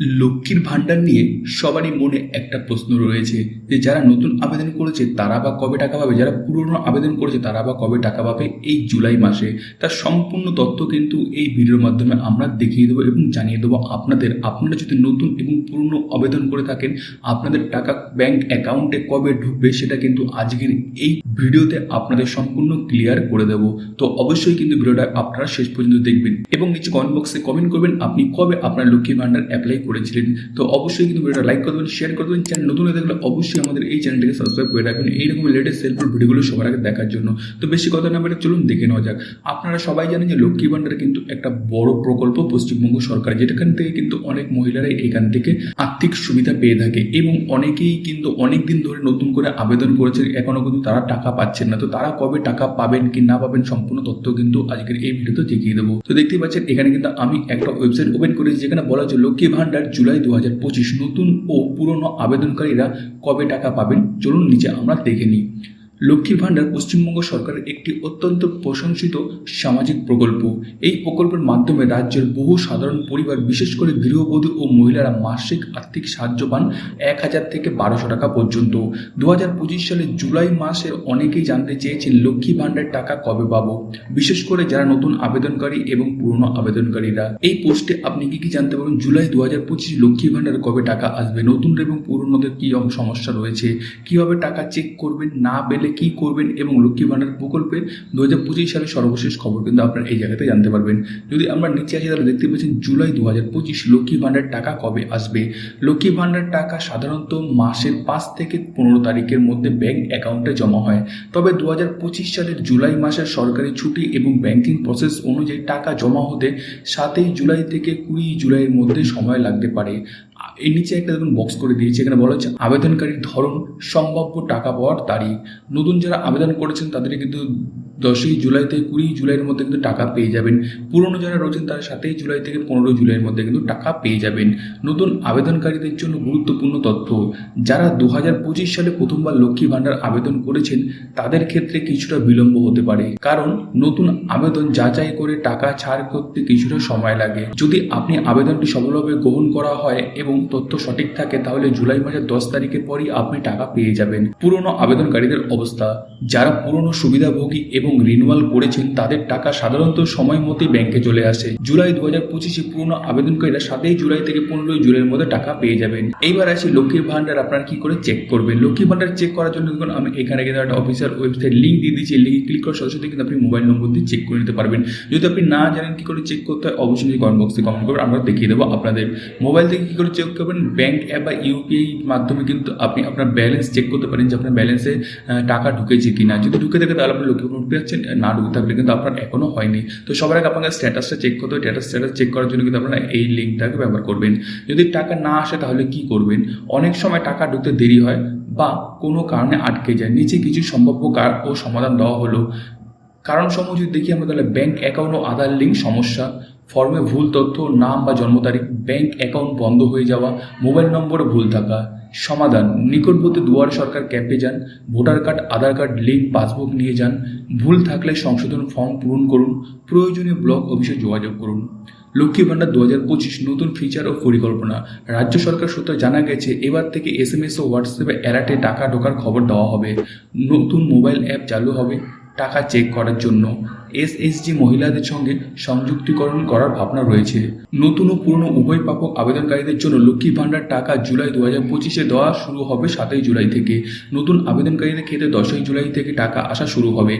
লক্ষ্মীর ভাণ্ডার নিয়ে সবারই মনে একটা প্রশ্ন রয়েছে যে যারা নতুন আবেদন করেছে, তারা বা কবে টাকা পাবে? যারা পুরনো আবেদন করেছে, তারা বা কবে টাকা পাবে এই জুলাই মাসে? তার সম্পূর্ণ তথ্য কিন্তু এই ভিডিওর মাধ্যমে আমরা দেখিয়ে দেবো এবং জানিয়ে দেবো আপনাদের। আপনারা যদি নতুন এবং পুরনো আবেদন করে থাকেন, আপনাদের টাকা ব্যাংক অ্যাকাউন্টে কবে ঢুকবে সেটা কিন্তু আজকের এই ভিডিওতে আপনাদের সম্পূর্ণ ক্লিয়ার করে দেবো। তো অবশ্যই কিন্তু ভিডিওটা আপনারা শেষ পর্যন্ত দেখবেন এবং নিচে কমেন্ট বক্সে কমেন্ট করবেন আপনি কবে আপনার লক্ষ্মী ভাণ্ডার অ্যাপ্লাই করেছিলেন। তো অবশ্যই কিন্তু ভিডিওটা লাইক করে দেবেন শেয়ার করে দেবেন। চ্যানেল নতুন হয়ে থাকলে অবশ্যই আমাদের এই চ্যানেলটিকে সাবস্ক্রাইব করে রাখবেন। এইরকম লেটেস্ট সেলফুল ভিডিওগুলো সবার আগে দেখার জন্য। তো বেশি কথা না বলে চলুন, দেখে নেওয়া যাক। আপনারা সবাই জানেন যে লক্ষ্মী ভাণ্ডার কিন্তু একটা বড় প্রকল্প পশ্চিমবঙ্গ সরকার যেখান থেকে কিন্তু অনেক মহিলারাই এখান থেকে আর্থিক সুবিধা পেয়ে থাকে এবং অনেকেই কিন্তু অনেক দিন ধরে নতুন করে আবেদন করেছে এখনও কিন্তু তারা টাকা পাচ্ছেন না। তো তারা কবে টাকা পাবেন কি না পাবেন সম্পূর্ণ তথ্য কিন্তু আজকের এই ভিডিওতে দেখিয়ে দেবো। তো দেখতেই পাচ্ছেন, এখানে কিন্তু আমি একটা ওয়েবসাইট ওপেন করেছি, যেখানে বলা হচ্ছে লক্ষ্মী ভাণ্ডার জুলাই দু পঁচিশ নতুন ও পুরনো আবেদনকারীরা কবে টাকা পাবেন? চলুন নিচে আমরা দেখে নিই। লক্ষ্মীর ভাণ্ডার পশ্চিমবঙ্গ সরকারের একটি অত্যন্ত প্রশংসিত সামাজিক প্রকল্প। এই প্রকল্পের মাধ্যমে রাজ্যের বহু সাধারণ পরিবার, বিশেষ করে গৃহবধূ ও মহিলারা মাসিক আর্থিক সাহায্য পান এক হাজার থেকে বারোশো টাকা পর্যন্ত। দু হাজার পঁচিশ সালে জুলাই মাসে অনেকেই জানতে চেয়েছেন লক্ষ্মী ভাণ্ডার টাকা কবে পাবো। বিশেষ করে যারা নতুন আবেদনকারী এবং পুরনো আবেদনকারীরা। এই পোস্টে আপনি কি কি জানতে পারবেন? জুলাই দু হাজার পঁচিশ লক্ষ্মী ভাণ্ডার কবে টাকা আসবে? নতুন এবং পুরনোদের কি সমস্যা রয়েছে? কীভাবে টাকা চেক করবেন? না পেলে কি করবেন এবং লক্ষ্মী ভাণ্ডার প্রকল্পে দু হাজার পঁচিশ সালের সর্বশেষ খবর কিন্তু আপনারা এই জায়গাতে জানতে পারবেন। যদি আমরা নিচে আসি তাহলে দেখতে পাচ্ছেন জুলাই দু হাজার পঁচিশ লক্ষ্মী ভাণ্ডার টাকা কবে আসবে? লক্ষ্মী ভাণ্ডার টাকা সাধারণত মাসের পাঁচ থেকে পনেরো তারিখের মধ্যে ব্যাংক অ্যাকাউন্টে জমা হয়। তবে দু হাজার পঁচিশ সালের জুলাই মাসের সরকারি ছুটি এবং ব্যাংকিং প্রসেস অনুযায়ী টাকা জমা হতে সাতই জুলাই থেকে কুড়ি জুলাইয়ের মধ্যে সময় লাগতে পারে। এর নিচে একটা দেখুন বক্স করে দিয়েছে, এখানে বলা হচ্ছে আবেদনকারীর ধরন, সম্ভাব্য টাকা পাওয়ার তারিখ। নতুন যারা আবেদন করেছেন তাদের কিন্তু দশই জুলাই থেকে কুড়ি জুলাইয়ের মধ্যে কিন্তু টাকা পেয়ে যাবেন। পুরনো যারা রয়েছেন তারা সাতই জুলাই থেকে পনেরো জুলাইয়ের মধ্যে কিন্তু টাকা পেয়ে যাবেন। নতুন আবেদনকারীদের জন্য গুরুত্বপূর্ণ তথ্য, যারা দু হাজার পঁচিশ সালে প্রথমবার লক্ষ্মী ভাণ্ডার আবেদন করেছেন, তাদের ক্ষেত্রে কিছুটা বিলম্ব হতে পারে। কারণ নতুন আবেদন যাচাই করে টাকা ছাড় করতে কিছুটা সময় লাগে। যদি আপনি আবেদনটি সফলভাবে গ্রহণ করা হয় এবং তথ্য সঠিক থাকে, তাহলে জুলাই মাসের দশ তারিখের পরই আপনি টাকা পেয়ে যাবেন। পুরনো আবেদনকারীদের অবস্থা, যারা পুরনো সুবিধাভোগী এবং রিনুয়াল করেছেন, তাদের টাকা সাধারণত সময় মতোই ব্যাংকে চলে আসে। জুলাই দু হাজার পঁচিশে পুরনো আবেদনকারীরা সাতই জুলাই থেকে পনেরোই জুলাইয়ের মধ্যে টাকা পেয়ে যাবেন। এইবার আসি লক্ষ্মীর ভান্ডার আপনারা কি করে চেক করবেন? লক্ষ্মীর ভান্ডার চেক করার জন্য দেখুন, আমি এখানে কিন্তু একটা অফিসার ওয়েবসাইট লিঙ্ক দিয়ে দিচ্ছি লিঙ্কে ক্লিক করার সাথে সাথে কিন্তু আপনি মোবাইল নম্বর দিয়ে চেক করে নিতে পারবেন। যদি আপনি না জানেন কি করে চেক করতে হয়, অবশ্যই কমেন্ট বক্সে কমেন্ট করবেন, আমরা দেখিয়ে দেবো আপনাদের। মোবাইল থেকে কি করে চেক করবেন? ব্যাংক অ্যাপ বা ইউপিআই মাধ্যমে কিন্তু আপনি আপনার ব্যালেন্স চেক করতে পারেন যে আপনার ব্যালেন্সে টাকা ঢুকেছে কিনা। যদি ঢুকে থাকে তাহলে আপনি লক্ষ্মী ভান্ডার পাচ্ছেন না ঢুকে থাকলে কিন্তু আপনার এখনও হয়নি। তো সবার আগে আপনাকে স্ট্যাটাসটা চেক করতে হবে। স্ট্যাটাস স্ট্যাটাস চেক করার জন্য কিন্তু আপনারা এই লিঙ্কটাকে ব্যবহার করবেন। যদি টাকা না আসে তাহলে কি করবেন? অনেক সময় টাকা ঢুকতে দেরি হয় বা কোনো কারণে আটকে যায়। নিচে কিছু সম্ভাব্য কার ও সমাধান দেওয়া হলো। কারণ সমূহ যদি দেখি আমরা তাহলে ব্যাংক অ্যাকাউন্ট ও আধার লিঙ্ক সমস্যা। ফর্মে ভুল তথ্য, নাম বা জন্ম তারিখ ব্যাংক অ্যাকাউন্ট বন্ধ হয়ে যাওয়া, মোবাইল নম্বরে ভুল থাকা, সমাধান, নিকটবর্তী দুয়ার সরকার ক্যাম্পে যান, voter card, Aadhaar card, link, passbook নিয়ে যান, ভুল থাকলে সংশোধন ফর্ম পূরণ করুন প্রয়োজনীয় ব্লক অফিসে যোগাযোগ করুন। লক্ষ্মী ভাণ্ডার দু হাজার পঁচিশ নতুন ফিচার ও পরিকল্পনা। রাজ্য সরকার সূত্রে জানা গেছে, এবার থেকে এস এম এস ও হোয়াটসঅ্যাপে অ্যালার্টে টাকা ঢোকার খবর দেওয়া হবে। নতুন মোবাইল অ্যাপ চালু হবে, টাকা চেক করার জন্য। এসএসজি মহিলাদের সঙ্গে সংযুক্তিকরণ করার ভাবনা রয়েছে। নতুন ও পুরনো উভয় প্রাপক আবেদনকারীদের জন্য লক্ষ্মী ভাণ্ডার টাকা জুলাই দু হাজার পঁচিশে দেওয়া শুরু হবে সাতই জুলাই থেকে। নতুন আবেদনকারীদের ক্ষেত্রে দশই জুলাই থেকে টাকা আসা শুরু হবে।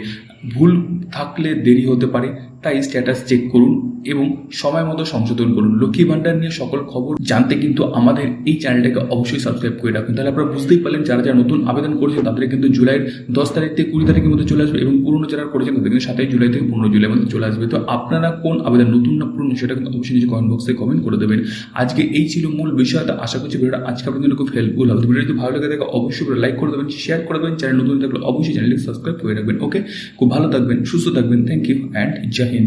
ভুল থাকলে দেরি হতে পারে, তাই স্ট্যাটাস চেক করুন এবং সময় মতো সংশোধন করুন। লক্ষ্মী ভাণ্ডার নিয়ে সকল খবর জানতে কিন্তু আমাদের এই চ্যানেলটাকে অবশ্যই সাবস্ক্রাইব করে রাখুন। তাহলে আপনারা বুঝতেই পারলেন, যারা যারা নতুন আবেদন করেছেন তাদের কিন্তু জুলাইয়ের দশ তারিখ থেকে কুড়ি তারিখের মধ্যে চলে আসবে এবং পুরনো যারা করেছেন তাদের কিন্তু সাতই জুলাই থেকে পনেরো জুলাই মধ্যে চলে আসবে। তো আপনারা কোন আবেদন নতুন না পুরনো সেটা কিন্তু অবশ্যই নিচে কমেন্ট বক্সে কমেন্ট করে দেবেন। আজকে এই ছিল মূল বিষয়টা আশা করছি ভিডিওটা আজকে আপনাদের জন্য খুব হেল্পফুল হবে। ভিডিও যদি ভালো লাগে থাকে, অবশ্যই লাইক করে দেবেন শেয়ার করে দেবেন। চ্যানেল নতুন থাকলে অবশ্যই চ্যানেলটি সাবস্ক্রাইব করে রাখবেন ওকে খুব ভালো থাকবেন, সুস্থ থাকবেন। Thank you and Jai Hind